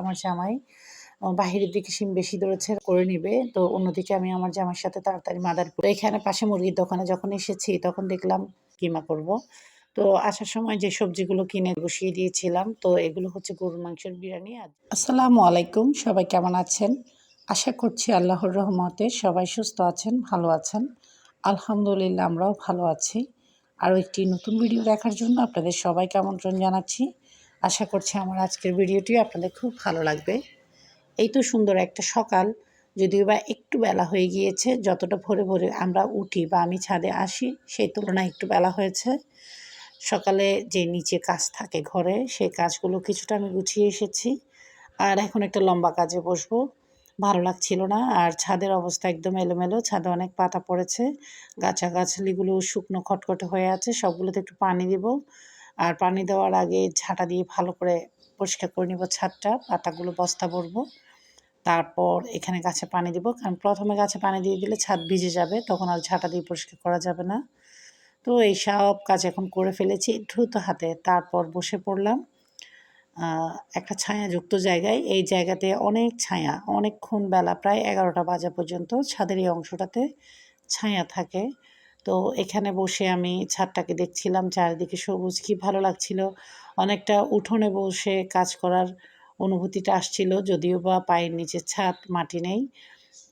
আমার জামাই বাহিরের দিকে সিম বেশি ধরেছে করে নিবে। তো অন্যদিকে আমি আমার জামাইয়ের সাথে তাড়াতাড়ি মাদারপুর এখানে পাশে মুরগির দোকানে যখন এসেছি তখন দেখলাম কিমা করব। তো আসার সময় যে সবজিগুলো কিনে বসিয়ে দিয়েছিলাম, তো এগুলো হচ্ছে গরুর মাংসের বিরিয়ানি আসসালামু আলাইকুম, সবাই কেমন আছেন? আশা করছি আল্লাহর রহমতে সবাই সুস্থ আছেন, ভালো আছেন। আলহামদুলিল্লাহ আমরাও ভালো আছি। আরও একটি নতুন ভিডিও দেখার জন্য আপনাদের সবাইকে আমন্ত্রণ জানাচ্ছি। আশা করছি আমার আজকের ভিডিওটি আপনাদের খুব ভালো লাগবে। এই তো সুন্দর একটা সকাল। যদিও বা একটু বেলা হয়ে গিয়েছে, যতটা ভোরে ভোরে আমরা উঠি বা আমি ছাদে আসি, সেই তুলনায় একটু বেলা হয়েছে। সকালে যে নিচে কাজ থাকে ঘরে, সেই কাজগুলো কিছুটা আমি গুছিয়ে এসেছি। আর এখন একটা লম্বা কাজে বসবো। ভালো লাগছিল না, আর ছাদের অবস্থা একদম এলোমেলো, ছাদে অনেক পাতা পড়েছে। গাছাগাছালিগুলো শুকনো খটখটে হয়ে আছে, সবগুলোতে একটু পানি দিব। আর পানি দেওয়ার আগে ঝাঁটা দিয়ে ভালো করে পরিষ্কার করে নিব ছাদটা, পাতাগুলো বস্তা ভরবো। তারপর এখানে গাছে পানি দিব, কারণ প্রথমে গাছে পানি দিয়ে দিলে ছাদ ভিজে যাবে, তখন আর ঝাঁটা দিয়ে পরিষ্কার করা যাবে না। তো এই সব কাজ এখন করে ফেলেছি দ্রুত হাতে। তারপর বসে পড়লাম একটা ছায়াযুক্ত জায়গায়। এই জায়গাতে অনেক ছায়া, অনেকক্ষণ বেলা, প্রায় এগারোটা বাজা পর্যন্ত ছাদের এই অংশটাতে ছায়া থাকে। তো এখানে বসে আমি ছাদটাকে দেখছিলাম, চারিদিকে সবুজ, কি ভালো লাগছিল। অনেকটা উঠোনে বসে কাজ করার অনুভূতিটা আসছিল, যদিও বা পায়ের নিচে ছাদ, মাটি নেই।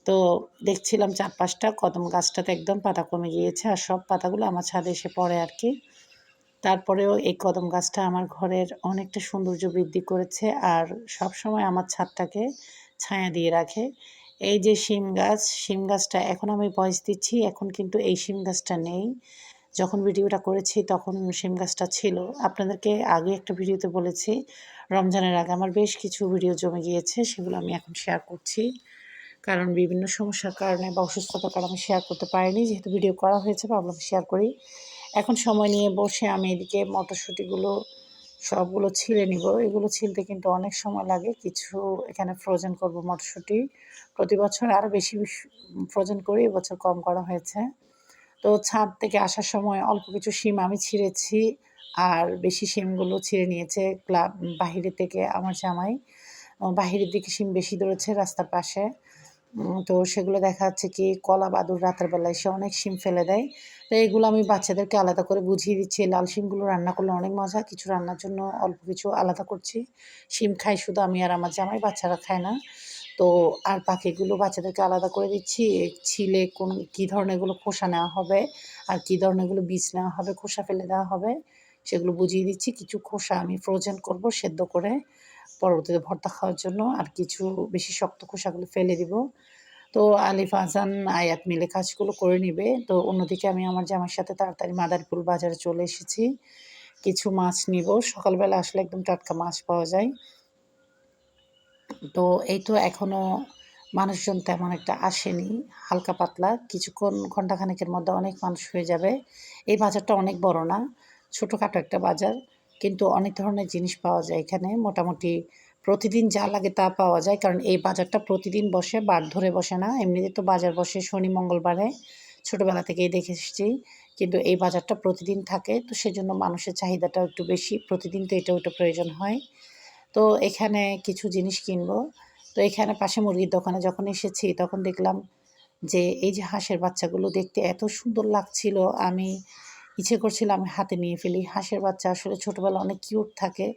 তো দেখছিলাম চারপাশটা, কদম গাছটাতে একদম পাতা কমে গিয়েছে আর সব পাতাগুলো আমার ছাদে এসে পড়ে আর কি। তারপরেও এই কদম গাছটা আমার ঘরের অনেকটা সৌন্দর্য বৃদ্ধি করেছে আর সব সময় আমার ছাদটাকে ছায়া দিয়ে রাখে। এই যে শিম গাছ, শিম গাছটা এখন আমি বয়স দিচ্ছি, এখন কিন্তু এই শিম গাছটা নেই। যখন ভিডিওটা করেছি তখন শিম গাছটা ছিল। আপনাদেরকে আগে একটা ভিডিওতে বলেছি, রমজানের আগে আমার বেশ কিছু ভিডিও জমে গিয়েছে, সেগুলো আমি এখন শেয়ার করছি। কারণ বিভিন্ন সমস্যার কারণে বা অসুস্থতার কারণে আমি শেয়ার করতে পারিনি, যেহেতু ভিডিও করা হয়েছে ভাবলাম শেয়ার করি। এখন সময় নিয়ে বসে আমি এদিকে মটরশুঁটিগুলো সবগুলো ছিলে নিব। এগুলো ছিলতে কিন্তু অনেক সময় লাগে। কিছু এখানে ফ্রোজেন করব মটরশুঁটি। প্রতি বছর আরও বেশি ফ্রোজেন করি এবছর কম করা হয়েছে। তো ছাদ থেকে আসার সময় অল্প কিছু শিম আমি ছিঁড়েছি আর বেশি শিমগুলো ছিঁড়ে নিয়েছে ক্লাব বাহিরে থেকে আমার জামাই। বাহিরের দিকে শিম বেশি ধরেছে রাস্তার পাশে। তো সেগুলো দেখা যাচ্ছে কি, কলা বাদুর রাতের বেলায় সে অনেক শিম ফেলে দেয়। তো এগুলো আমি বাচ্চাদেরকে আলাদা করে বুঝিয়ে দিচ্ছি। লাল শিমগুলো রান্না করলে অনেক মজা। কিছু রান্নার জন্য অল্প কিছু আলাদা করছি। শিম খাই শুধু আমি আর আমার জামাই, বাচ্চারা খায় না। তো আর পাখিগুলো বাচ্চাদেরকে আলাদা করে দিচ্ছি। ছিলে কোন, কী ধরনের এগুলো খোসা নেওয়া হবে? আর কী ধরনের এগুলো বীজ নেওয়া হবে? খোসা ফেলে দেওয়া হবে? সেগুলো বুঝিয়ে দিচ্ছি। কিছু খোসা আমি ফ্রোজেন করব সেদ্ধ করে। পরবর্তীতে ভর্তা খাওয়ার জন্য আর কিছু বেশি শক্ত খোসাগুলো ফেলে দিব। তো আলিফ আজান আয়াত মিলে কাজগুলো করে নিবে। তো অন্যদিকে আমি আমার জামার সাথে তাড়াতাড়ি মাদারীপুর বাজারে চলে এসেছি। কিছু মাছ নিব। সকালবেলা আসলে একদম টাটকা মাছ পাওয়া যায়। তো এই তো এখনও মানুষজন তেমন একটা আসেনি। হালকা পাতলা। কিছুক্ষণ ঘন্টাখানেকের মধ্যে অনেক মানুষ হয়ে যাবে। এই বাজারটা অনেক বড় না, ছোটোখাটো একটা বাজার। কিন্তু অনেক ধরনের জিনিস পাওয়া যায় এখানে। মোটামুটি প্রতিদিন যা লাগে তা পাওয়া যায়। কারণ এই বাজারটা প্রতিদিন বসে বার ধরে বসে না। এমনিতে তো বাজার বসে শনি, মঙ্গলবারে, ছোটোবেলা থেকেই দেখে এসেছি। কিন্তু এই বাজারটা প্রতিদিন থাকে, তো সেজন্য মানুষের চাহিদাটাও একটু বেশি। প্রতিদিন তো এটা ওটা প্রয়োজন হয়। তো এখানে কিছু জিনিস কিনবো। তো এখানে পাশে মুরগির দোকানে যখন এসেছি, তখন দেখলাম যে, এই যে হাঁসের বাচ্চাগুলো দেখতে এত সুন্দর লাগছিল। আমি ইচ্ছে করছিল আমি হাতে নিয়ে ফেলি। হাঁসের বাচ্চা আসলে ছোটোবেলা অনেক কিউট থাকে।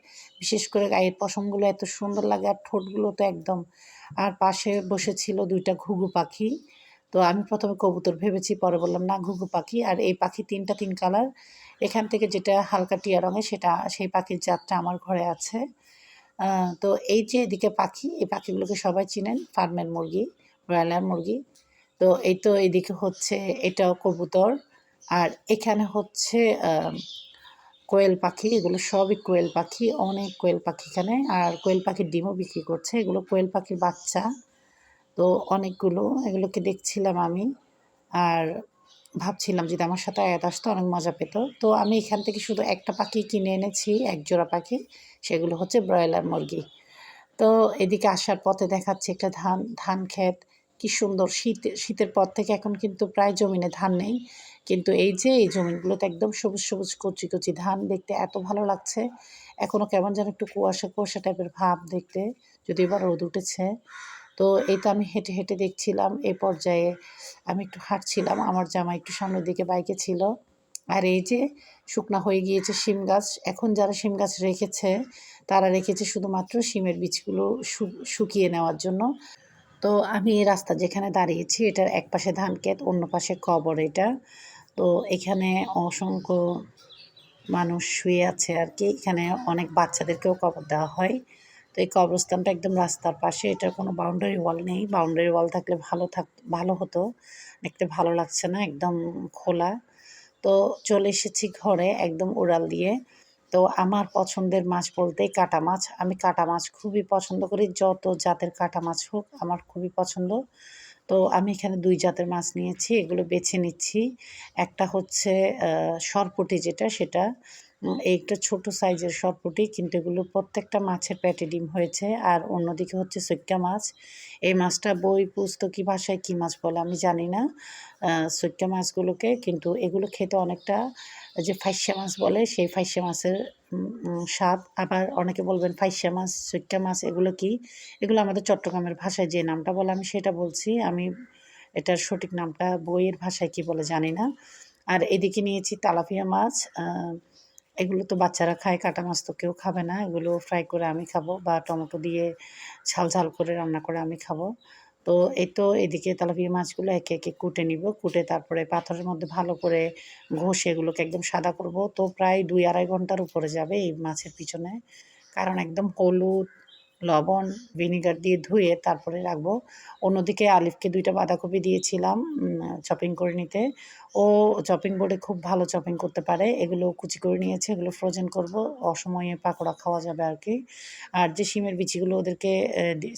বিশেষ করে গায়ের পশমগুলো এত সুন্দর লাগে আর ঠোঁটগুলো তো একদম। আর পাশে বসেছিল দুইটা ঘুঘু পাখি। তো আমি প্রথমে কবুতর ভেবেছি, পরে বললাম, না, ঘুঘু পাখি। আর এই পাখি তিনটা, তিন কালার এখান থেকে যেটা হালকা টিয়া রঙের, সেটা, সেই পাখির জাতটা আমার ঘরে আছে। তো এই যে এদিকে পাখি, এই পাখিগুলোকে সবাই চিনেন, ফার্মের মুরগি, ব্রয়লার মুরগি। তো এই তো এদিকে হচ্ছে, এটাও কবুতর। আর এখানে হচ্ছে কোয়েল পাখি, এগুলো সবই কোয়েল পাখি, অনেক কোয়েল পাখি এখানে। আর কোয়েল পাখির ডিমও বিক্রি করছে, এগুলো কোয়েল পাখির বাচ্চা। তো অনেকগুলো, এগুলোকে দেখছিলাম আমি। আর ভাবছিলাম যদি আমার সাথে আয়াত আসতো, অনেক মজা পেত। তো আমি এখান থেকে শুধু একটা পাখি কিনে এনেছি, এক জোড়া পাখি, সেগুলো হচ্ছে ব্রয়লার মুরগি। তো এদিকে আসার পথে দেখাচ্ছে একটা ধান ধান ক্ষেত। কি সুন্দর শীত, শীতের পর থেকে এখন কিন্তু প্রায় জমিনে ধান নেই। কিন্তু এই যে, এই জমিগুলোতে একদম সবুজ সবুজ, কচি কচি ধান দেখতে এত ভালো লাগছে। এখনও কেমন যেন একটু কুয়াশা কুয়াশা টাইপের ভাব দেখতে, যদি এবার রোদ উঠেছে। তো এই তো আমি হেঁটে হেঁটে দেখছিলাম এই পর্যায়ে আমি একটু হাঁটছিলাম, আমার জামা একটু সামনের দিকে বাইকে ছিল। আর এই যে, শুকনা হয়ে গিয়েছে শিম গাছ, এখন যারা শিম গাছ রেখেছে, তারা রেখেছে শুধুমাত্র শিমের বীজগুলো শুকিয়ে নেওয়ার জন্য। তো আমি রাস্তা যেখানে দাঁড়িয়েছি, এটার এক পাশে ধান ক্ষেত, অন্য পাশে কবর এটা। তো এখানে অসংখ্য মানুষ শুয়ে আছে আর কি এখানে অনেক বাচ্চাদেরকেও কবর দেওয়া হয়। তো এই কবরস্থানটা একদম রাস্তার পাশে, এটার কোনো বাউন্ডারি ওয়াল নেই। বাউন্ডারি ওয়াল থাকলে ভালো থাক, ভালো হতো। দেখতে ভালো লাগছে না, একদম খোলা। তো চলে এসেছি ঘরে একদম উড়াল দিয়ে। তো আমার পছন্দের মাছ বলতেই কাটা মাছ। আমি কাটা মাছ খুবই পছন্দ করি। যত জাতের কাটা মাছ হোক, আমার খুবই পছন্দ। তো আমি এখানে দুই জাতের মাছ নিয়েছি, এগুলো বেছে নিচ্ছি। একটা হচ্ছে সরপুটি যেটা, সেটা এইটা ছোট সাইজের সরপুঁটি কিন্তু এগুলো প্রত্যেকটা মাছের পেটে ডিম হয়েছে। আর অন্যদিকে হচ্ছে সৈক্কা মাছ। এই মাছটা বই, পুস্তকি ভাষায় কী মাছ বলে আমি জানি না সৈক্কা মাছগুলোকে, কিন্তু এগুলো খেতে অনেকটা যে ফাইসা মাছ বলে, সেই ফাইসা মাছের স্বাদ। আবার অনেকে বলবেন ফাইসা মাছ সৈক্কা মাছ, এগুলো কি? এগুলো আমাদের চট্টগ্রামের ভাষায় যে নামটা বলে, আমি সেটা বলছি। আমি এটার সঠিক নামটা বইয়ের ভাষায় কি বলে জানি না। আর এদিকে নিয়েছি তালাপিয়া মাছ এগুলো তো বাচ্চারা খায়, কাটা মাছ তো কেউ খাবে না। এগুলো ফ্রাই করে আমি খাব বা টমেটো দিয়ে ঝাল ঝাল করে রান্না করে আমি খাব। তো এই তো এদিকে তেলাপিয়া মাছগুলো একে একে কুটে নিব, কুটে তারপরে পাথরের মধ্যে ভালো করে ঘষে এগুলোকে একদম সাদা করব। তো প্রায় দুই আড়াই ঘণ্টার উপরে যাবে এই মাছের পিছনে। কারণ একদম হলুদ লবণ, ভিনিগার দিয়ে ধুয়ে তারপরে রাখব। অন্যদিকে আলিফকে দুইটা বাঁধাকপি দিয়েছিলাম চপিং করে নিতে। ও চপিং বোর্ডে খুব ভালো চপিং করতে পারে। এগুলো কুচি করে নিয়েছে, এগুলো ফ্রোজেন করব। অসময়ে পাকোড়া খাওয়া যাবে আর কি। আর যে শিমের বিচিগুলো ওদেরকে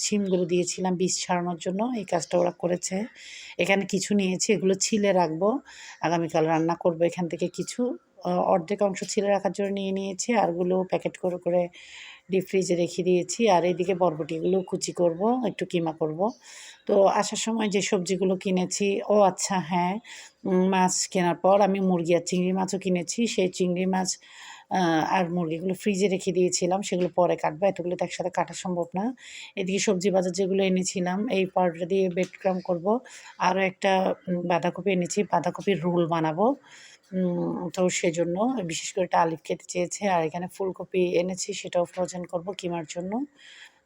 শিমগুলো দিয়েছিলাম বীজ ছাড়ানোর জন্য, এই কাজটা ওরা করেছে। এখানে কিছু নিয়েছি, এগুলো ছিলে রাখব। আগামীকাল রান্না করব এখান থেকে কিছু। অর্ধেক অংশ ছিলে রাখার জন্য নিয়ে নিয়েছি আরগুলো প্যাকেট করে করে ডিপ ফ্রিজে রেখে দিয়েছি, আর এদিকে বরবটিগুলো কুচি করব, একটু কিমা করব। তো আসার সময় যে সবজিগুলো কিনেছি, ও আচ্ছা হ্যাঁ মাছ কেনার পর আমি মুরগি আর চিংড়ি মাছও কিনেছি। সেই চিংড়ি মাছ আর মুরগিগুলো ফ্রিজে রেখে দিয়েছিলাম, সেগুলো পরে কাটবো। এতগুলো তো একসাথে কাটা সম্ভব না। এদিকে সবজি বাজার যেগুলো এনেছিলাম, এই পাউডার দিয়ে বেডক্রাম করব। আরও একটা বাঁধাকপি এনেছি, বাঁধাকপির রোল বানাবো। তো সেজন্য, বিশেষ করে একটা আলিফ খেতে চেয়েছে। আর এখানে ফুলকপি এনেছি, সেটাও ফ্রোজেন করব কিমার জন্য।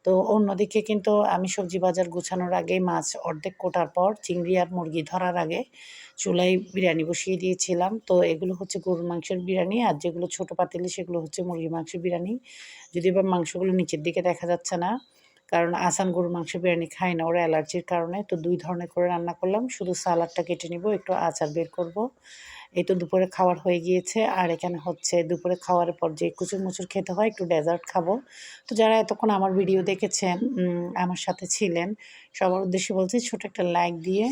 তো অন্যদিকে কিন্তু আমি সবজি বাজার গুছানোর আগে মাছ অর্ধেক কোটার পর চিংড়ি আর মুরগি ধরার আগে চুলায় বিরিয়ানি বসিয়ে দিয়েছিলাম। তো এগুলো হচ্ছে গরুর মাংসের বিরিয়ানি আর যেগুলো ছোটো পাতিলে সেগুলো হচ্ছে মুরগির মাংসের বিরিয়ানি। যদি বা মাংসগুলো নিচের দিকে দেখা যাচ্ছে না, কারণ আসান গরুর মাংস বিরিয়ানি খায় না, ওরা অ্যালার্জির কারণে, তো দুই ধরনের করে রান্না করলাম। শুধু সালাডটা কেটে নিব, একটু আচার বের করব। এই তো দুপুরে খাওয়ার হয়ে গিয়েছে। আর এখানে হচ্ছে দুপুরে খাওয়ার পর যে কুচুর মুচুর খেতে হয়, একটু ডেজার্ট খাব। তো যারা এতক্ষণ আমার ভিডিও দেখেছেন আমার সাথে ছিলেন, সবার উদ্দেশ্যে বলছি ছোট একটা লাইক দিয়ে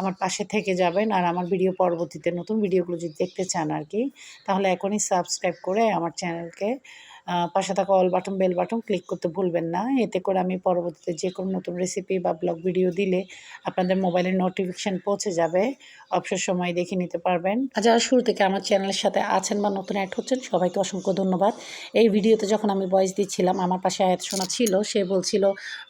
আমার পাশে থেকে যাবেন। আর আমার ভিডিও পরবর্তীতে নতুন ভিডিওগুলো যদি দেখতে চান আর কি, তাহলে এখনই সাবস্ক্রাইব করে আমার চ্যানেলকে পাশে থাকা all button bell button click করতে ভুলবেন না। এতে করে আমি পরবর্তীতে যে কোনো নতুন রেসিপি বা ব্লগ ভিডিও দিলে আপনাদের মোবাইলে নোটিফিকেশান পৌঁছে যাবে। অবসর সময় দেখে নিতে পারবেন। আর যারা শুরু থেকে আমার চ্যানেলের সাথে আছেন বা নতুন অ্যাড হচ্ছেন, সবাইকে অসংখ্য ধন্যবাদ। এই ভিডিওতে যখন আমি ভয়েস দিচ্ছিলাম, আমার পাশে আয়াত শোনা ছিল। সে বলছিল,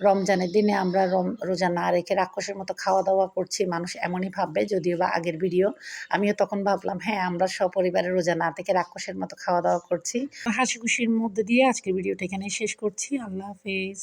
রমজানের দিনে আমরা রম, রোজা না রেখে রাক্ষসের মতো খাওয়া দাওয়া করছি। মানুষ এমনই ভাববে যদিও বা আগের ভিডিও আমিও তখন ভাবলাম হ্যাঁ আমরা সপরিবারে রোজা না থেকে রাক্ষসের মতো খাওয়া দাওয়া করছি। হাসি খুশির মধ্যে দিয়ে আজকের ভিডিওটা এখানে শেষ করছি। আল্লাহ হাফেজ।